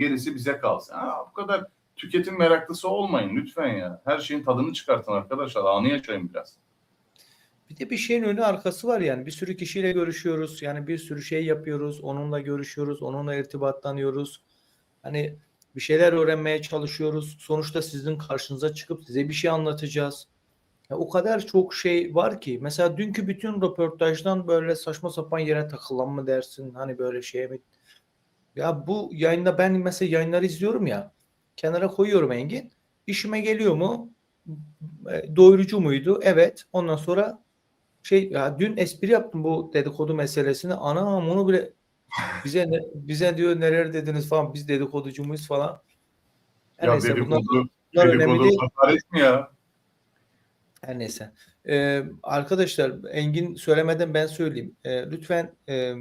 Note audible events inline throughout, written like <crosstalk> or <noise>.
Gerisi bize kalsın. Ha, bu kadar tüketim meraklısı olmayın lütfen ya. Her şeyin tadını çıkartın arkadaşlar. Anı yaşayın biraz. Bir de bir şeyin önü arkası var yani. Bir sürü kişiyle görüşüyoruz. Yani bir sürü şey yapıyoruz. Onunla görüşüyoruz. Onunla irtibatlanıyoruz. Hani bir şeyler öğrenmeye çalışıyoruz. Sonuçta sizin karşınıza çıkıp size bir şey anlatacağız. Ya o kadar çok şey var ki. Mesela dünkü bütün röportajdan böyle saçma sapan yere takılan mı dersin? Hani böyle şeye mi? Ya bu yayında ben mesela yayınları izliyorum ya. Kenara koyuyorum Engin. İşime geliyor mu? E, Doyurucu muydu? Evet. Ondan sonra şey ya dün espri yaptım bu dedikodu meselesini. Ana onu bile <laughs> bize ne, bize diyor neler dediniz falan biz dedikoducu muyuz falan. Her ya neyse bunlar, dedikodu, bunlar önemli dedikodu değil. hakaret mi ya? Her neyse. Ee, arkadaşlar Engin söylemeden ben söyleyeyim. Ee, lütfen e,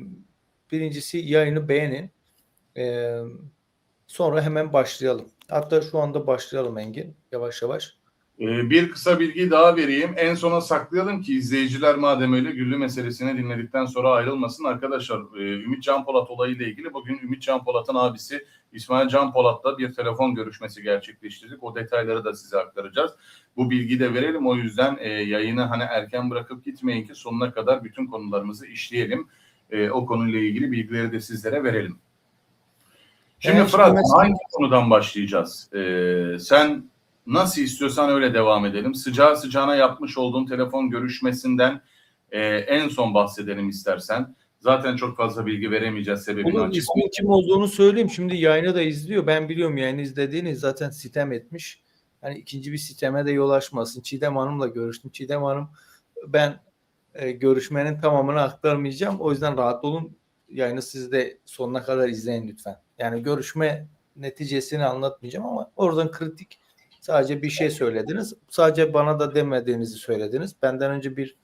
birincisi yayını beğenin. Ee, sonra hemen başlayalım. Hatta şu anda başlayalım Engin. Yavaş yavaş. Ee, bir kısa bilgi daha vereyim. En sona saklayalım ki izleyiciler madem öyle Güllü meselesini dinledikten sonra ayrılmasın. Arkadaşlar e, Ümit Can Polat olayıyla ilgili bugün Ümit Can Polat'ın abisi İsmail Can Polat'la bir telefon görüşmesi gerçekleştirdik. O detayları da size aktaracağız. Bu bilgiyi de verelim. O yüzden e, yayını hani erken bırakıp gitmeyin ki sonuna kadar bütün konularımızı işleyelim. E, o konuyla ilgili bilgileri de sizlere verelim. Şimdi Evet, Fırat mesela- hangi konudan başlayacağız? E, sen nasıl istiyorsan öyle devam edelim. Sıcağı sıcağına yapmış olduğun telefon görüşmesinden e, en son bahsedelim istersen. Zaten çok fazla bilgi veremeyeceğiz sebebini Onun açık. ismin kim olduğunu söyleyeyim. Şimdi yayını da izliyor. Ben biliyorum yayını izlediğini zaten sitem etmiş. Yani ikinci bir siteme de yol açmasın. Çiğdem Hanım'la görüştüm. Çiğdem Hanım ben e, görüşmenin tamamını aktarmayacağım. O yüzden rahat olun. Yayını siz de sonuna kadar izleyin lütfen. Yani görüşme neticesini anlatmayacağım ama oradan kritik sadece bir şey söylediniz. Sadece bana da demediğinizi söylediniz. Benden önce bir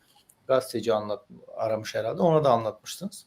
gazeteci anlat aramış herhalde. Ona da anlatmıştınız.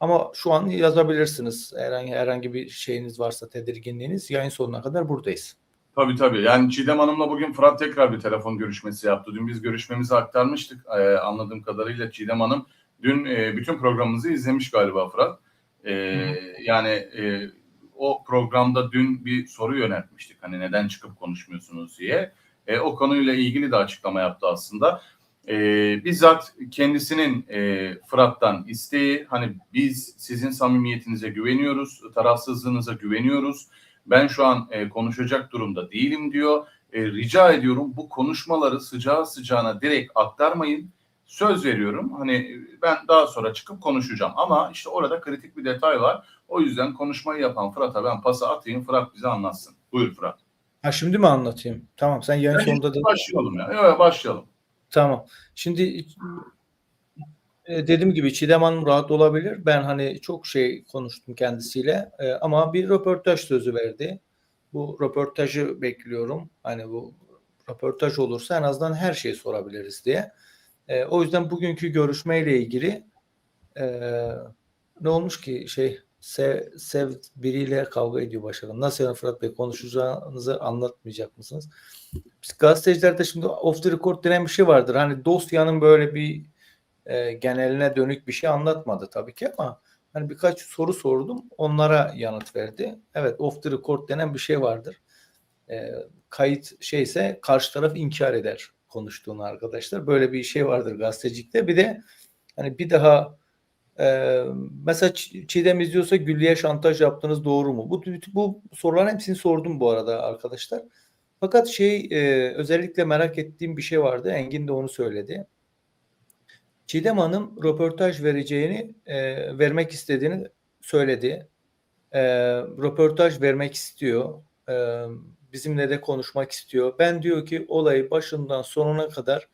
Ama şu an yazabilirsiniz. Herhangi herhangi bir şeyiniz varsa tedirginliğiniz yayın sonuna kadar buradayız. Tabii tabii. Yani Çiğdem Hanım'la bugün Fırat tekrar bir telefon görüşmesi yaptı. Dün biz görüşmemizi aktarmıştık. Ee, anladığım kadarıyla Çiğdem Hanım dün e, bütün programımızı izlemiş galiba Fırat. Ee, yani e, o programda dün bir soru yöneltmiştik. Hani neden çıkıp konuşmuyorsunuz diye. E, o konuyla ilgili de açıklama yaptı aslında. E, bizzat kendisinin e, Fırat'tan isteği hani biz sizin samimiyetinize güveniyoruz, tarafsızlığınıza güveniyoruz. Ben şu an e, konuşacak durumda değilim diyor. E, rica ediyorum bu konuşmaları sıcağı sıcağına direkt aktarmayın. Söz veriyorum. Hani ben daha sonra çıkıp konuşacağım. Ama işte orada kritik bir detay var. O yüzden konuşmayı yapan Fırat'a ben pası atayım. Fırat bize anlatsın. Buyur Fırat. Ha şimdi mi anlatayım? Tamam sen yayın Yani sonunda da Başlayalım ya. Evet başlayalım. Tamam. Şimdi e, dediğim gibi Çiğdem Hanım rahat olabilir. Ben hani çok şey konuştum kendisiyle E, ama bir röportaj sözü verdi. Bu röportajı bekliyorum. Hani bu röportaj olursa en azından her şeyi sorabiliriz diye. E, o yüzden bugünkü görüşmeyle ilgili e, ne olmuş ki şey sev, sev biriyle kavga ediyor başarım. Nasıl yani Fırat Bey konuşacağınızı anlatmayacak mısınız? Biz gazetecilerde şimdi off the record denen bir şey vardır. Hani dosyanın böyle bir e, geneline dönük bir şey anlatmadı tabii ki ama hani birkaç soru sordum. Onlara yanıt verdi. Evet off the record denen bir şey vardır. E, kayıt şeyse karşı taraf inkar eder konuştuğunu arkadaşlar. Böyle bir şey vardır gazetecilikte. Bir de hani bir daha e, mesela Çiğdem izliyorsa Güllü'ye şantaj yaptınız doğru mu? Bu, bu soruların hepsini sordum bu arada arkadaşlar. Fakat şey e, özellikle merak ettiğim bir şey vardı. Engin de onu söyledi. Çiğdem Hanım röportaj vereceğini, e, vermek istediğini söyledi. E, röportaj vermek istiyor. E, bizimle de konuşmak istiyor. Ben diyor ki olayı başından sonuna kadar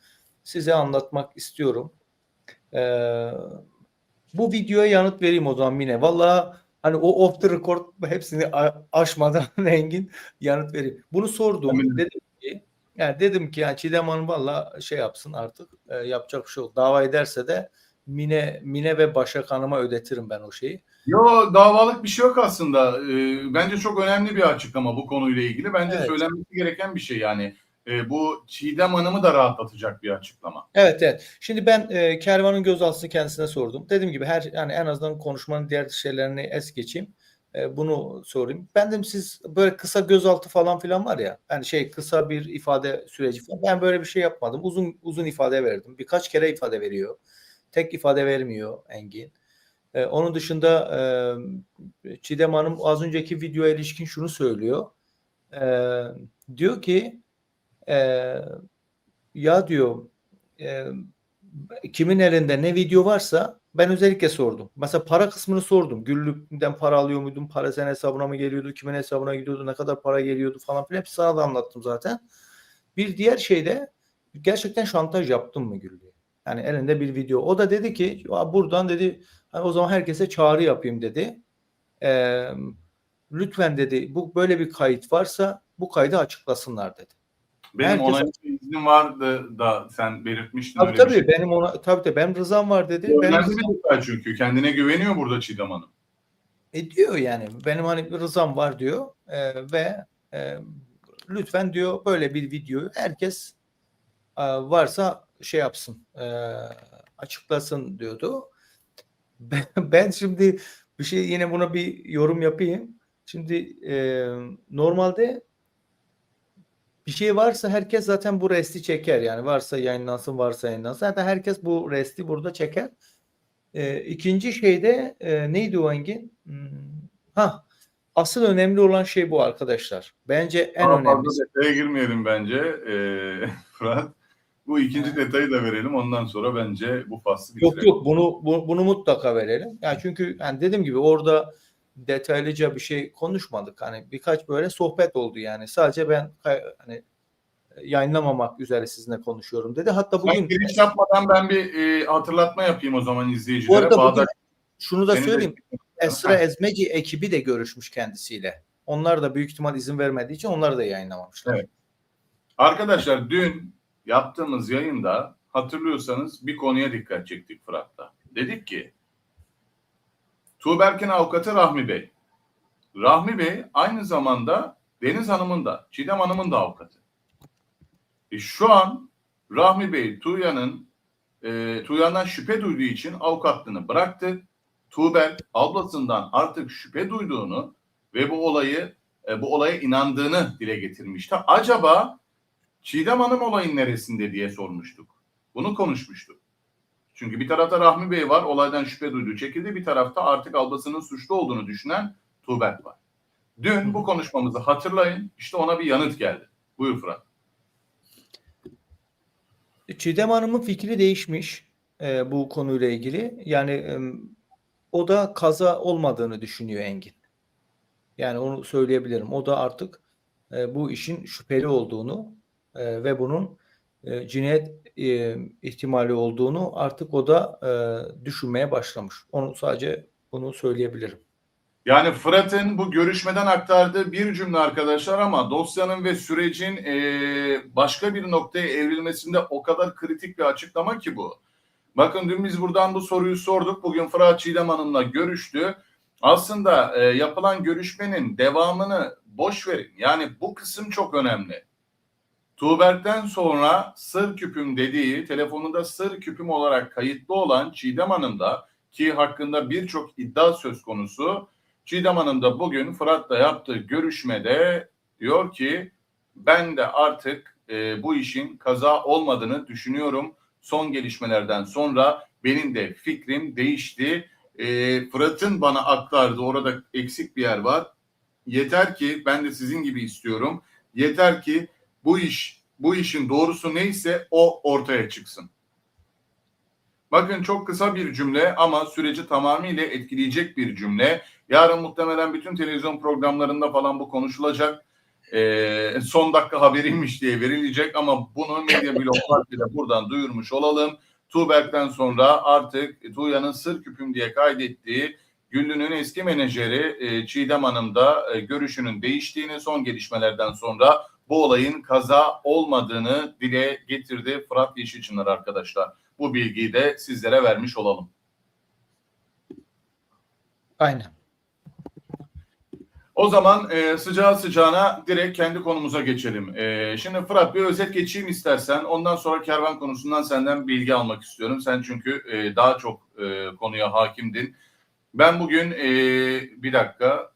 size anlatmak istiyorum. E, bu videoya yanıt vereyim o zaman Mine. Vallahi hani o off the record hepsini aşmadan <laughs> Engin yanıt vereyim. Bunu sordum. Eminim. Dedim ki yani dedim ki yani Çiğdem Hanım valla şey yapsın artık e, yapacak bir şey yok. Dava ederse de Mine Mine ve Başak Hanım'a ödetirim ben o şeyi. Yo davalık bir şey yok aslında. Ee, bence çok önemli bir açıklama bu konuyla ilgili. Bence Evet. söylenmesi gereken bir şey yani. Ee, bu Çiğdem Hanım'ı da rahatlatacak bir açıklama. Evet evet. Şimdi ben e, Kervan'ın gözaltısını kendisine sordum. Dediğim gibi her yani en azından konuşmanın diğer şeylerini es geçeyim. E, bunu sorayım. Ben dedim siz böyle kısa gözaltı falan filan var ya. Yani şey kısa bir ifade süreci falan. Ben böyle bir şey yapmadım. Uzun uzun ifade verdim. Birkaç kere ifade veriyor. Tek ifade vermiyor Engin. E, onun dışında e, Çiğdem Hanım az önceki videoya ilişkin şunu söylüyor. E, diyor ki e, ya diyor e, kimin elinde ne video varsa ben özellikle sordum. Mesela para kısmını sordum. Güllük'ten para alıyor muydum? Para senin hesabına mı geliyordu? Kimin hesabına gidiyordu? Ne kadar para geliyordu falan filan. Hepsi sana da anlattım zaten. Bir diğer şey de gerçekten şantaj yaptın mı Güllü'ye? Yani elinde bir video. O da dedi ki "Ya buradan dedi hani o zaman herkese çağrı yapayım dedi. Ee, lütfen dedi bu böyle bir kayıt varsa bu kaydı açıklasınlar dedi. Benim Herkes- ona iznim vardı da sen belirtmiştin Tabii öyle tabii şey. benim ona tabii tabii benim rızam var dedi. Benim rızam- çünkü. Kendine güveniyor burada Çiğdem Hanım. E diyor yani benim hani bir rızam var diyor e, ve e, lütfen diyor böyle bir videoyu herkes e, varsa şey yapsın e, açıklasın diyordu. Ben, <laughs> ben şimdi bir şey yine buna bir yorum yapayım. Şimdi e, normalde bir şey varsa herkes zaten bu resti çeker yani varsa yayınlansın varsa yayınlansın zaten herkes bu resti burada çeker. E, ikinci şeyde e, neydi o Engin? Hmm, ha asıl önemli olan şey bu arkadaşlar. Bence en Ama fazla detaya girmeyelim bence ee, <laughs> Fırat. Bu ikinci detayı da verelim. Ondan sonra bence bu faslı bitirelim. Yok yok bunu bu- bunu mutlaka verelim. Yani çünkü yani dediğim gibi orada detaylıca bir şey konuşmadık. Hani birkaç böyle sohbet oldu yani. Sadece ben hani yayınlamamak üzere sizinle konuşuyorum dedi. Hatta Sen bugün giriş yapmadan ben bir e, hatırlatma yapayım o zaman bu izleyicilere. arada bugün Bağdaş- şunu da Seni de- söyleyeyim. Esra Ezmeci ekibi de görüşmüş kendisiyle. Onlar da büyük ihtimal izin vermediği için onları da yayınlamamışlar. Evet. Arkadaşlar dün yaptığımız yayında hatırlıyorsanız bir konuya dikkat çektik Fırat'ta. Dedik ki Tuğberk'in avukatı Rahmi Bey. Rahmi Bey aynı zamanda Deniz Hanım'ın da Çiğdem Hanım'ın da avukatı. E şu an Rahmi Bey Tuğya'nın e, Tuğya'dan şüphe duyduğu için avukatlığını bıraktı. Tuğberk ablasından artık şüphe duyduğunu ve bu olayı e, bu olaya inandığını dile getirmişti. Acaba Çiğdem Hanım olayın neresinde diye sormuştuk. Bunu konuşmuştuk. Çünkü bir tarafta Rahmi Bey var, olaydan şüphe duyduğu çekildi. Bir tarafta artık ablasının suçlu olduğunu düşünen Tuğberk var. Dün bu konuşmamızı hatırlayın. İşte ona bir yanıt geldi. Buyur Fırat. Çiğdem Hanım'ın fikri değişmiş e, bu konuyla ilgili. Yani e, o da kaza olmadığını düşünüyor Engin. Yani onu söyleyebilirim. O da artık e, bu işin şüpheli olduğunu e, ve bunun e, cinayet e, ihtimali olduğunu artık o da e, düşünmeye başlamış. Onu sadece bunu söyleyebilirim. Yani Fırat'ın bu görüşmeden aktardığı bir cümle arkadaşlar ama dosyanın ve sürecin eee, başka bir noktaya evrilmesinde o kadar kritik bir açıklama ki bu. Bakın dün biz buradan bu soruyu sorduk. Bugün Fırat Çiğdem Hanım'la görüştü. Aslında eee, yapılan görüşmenin devamını boş verin. Yani bu kısım çok önemli. Tuğberk'ten sonra sır küpüm dediği telefonunda sır küpüm olarak kayıtlı olan Çiğdem Hanım da ki hakkında birçok iddia söz konusu Çiğdem Hanım da bugün Fırat'la yaptığı görüşmede diyor ki ben de artık e, bu işin kaza olmadığını düşünüyorum. Son gelişmelerden sonra benim de fikrim değişti. E, Fırat'ın bana aktardığı orada eksik bir yer var. Yeter ki ben de sizin gibi istiyorum. Yeter ki bu iş bu işin doğrusu neyse o ortaya çıksın. Bakın çok kısa bir cümle ama süreci tamamıyla etkileyecek bir cümle. Yarın muhtemelen bütün televizyon programlarında falan bu konuşulacak. Ee, son dakika haberiymiş diye verilecek ama bunu medya bloklarıyla buradan duyurmuş olalım. Tuğberk'ten sonra artık Tuğya'nın sır küpüm diye kaydettiği Güllü'nün eski menajeri e, Çiğdem Hanım da e, görüşünün değiştiğini son gelişmelerden sonra bu olayın kaza olmadığını dile getirdi Fırat Yeşilçınar arkadaşlar. Bu bilgiyi de sizlere vermiş olalım. Aynen. O zaman e, sıcağı sıcağına direkt kendi konumuza geçelim. E, şimdi Fırat bir özet geçeyim istersen. Ondan sonra kervan konusundan senden bilgi almak istiyorum. Sen çünkü e, daha çok e, konuya hakimdin. Ben bugün e, bir dakika